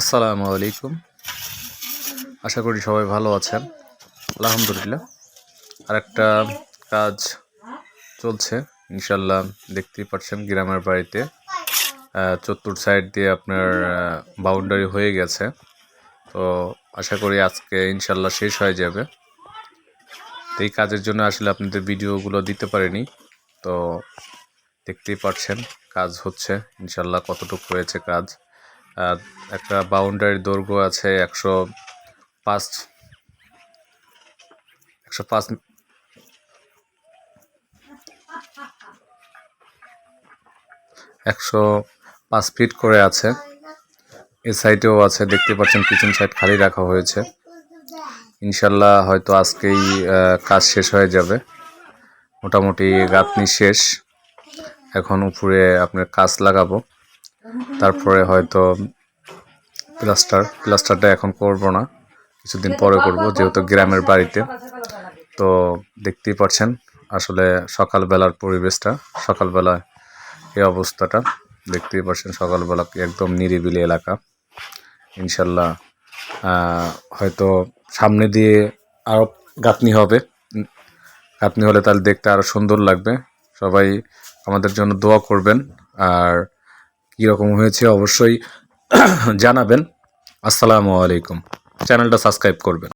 আসসালামু আলাইকুম। আশা করি সবাই ভালো আছেন। আলহামদুলিল্লাহ। আর একটা কাজ চলছে ইনশাল্লাহ দেখতেই পাচ্ছেন গ্রামের বাড়িতে। চতুর সাইড দিয়ে আপনার বাউন্ডারি হয়ে গেছে। তো আশা করি আজকে ইনশাল্লাহ শেষ হয়ে যাবে। তো এই কাজের জন্য আসলে আপনাদের ভিডিওগুলো দিতে পারিনি। তো দেখতেই পাচ্ছেন কাজ হচ্ছে। ইনশাল্লাহ কতটুকু হয়েছে কাজ। একটা বাউন্ডারির দৈর্ঘ্য আছে একশো পাঁচ একশো পাঁচ একশো পাঁচ ফিট করে আছে। এ সাইডেও আছে, দেখতে পাচ্ছেন পিছন সাইড খালি রাখা হয়েছে। ইনশাল্লাহ হয়তো আজকেই কাজ শেষ হয়ে যাবে। মোটামুটি গাঁথনি শেষ। এখন উপরে আপনার কাজ লাগাবো। তারপরে হয়তো প্লাস্টার প্লাস্টারটা এখন করব না। কিছুদিন পরে করব, যেহেতু গ্রামের বাড়িতে। তো দেখতেই পাচ্ছেন, আসলে সকালবেলার পরিবেশটা সকালবেলা এই অবস্থাটা। দেখতেই পাচ্ছেন, সকালবেলা একদম নিরিবিলি এলাকা। ইনশাল্লাহ হয়তো সামনে দিয়ে আরও গাঁথনি হবে। গাঁথনি হলে তাহলে দেখতে আরও সুন্দর লাগবে। সবাই আমাদের জন্য দোয়া করবেন। আর কীরকম হয়েছে, অবশ্যই জানাবেন। আসসালামু আলাইকুম। চ্যানেলটা সাবস্ক্রাইব করবেন।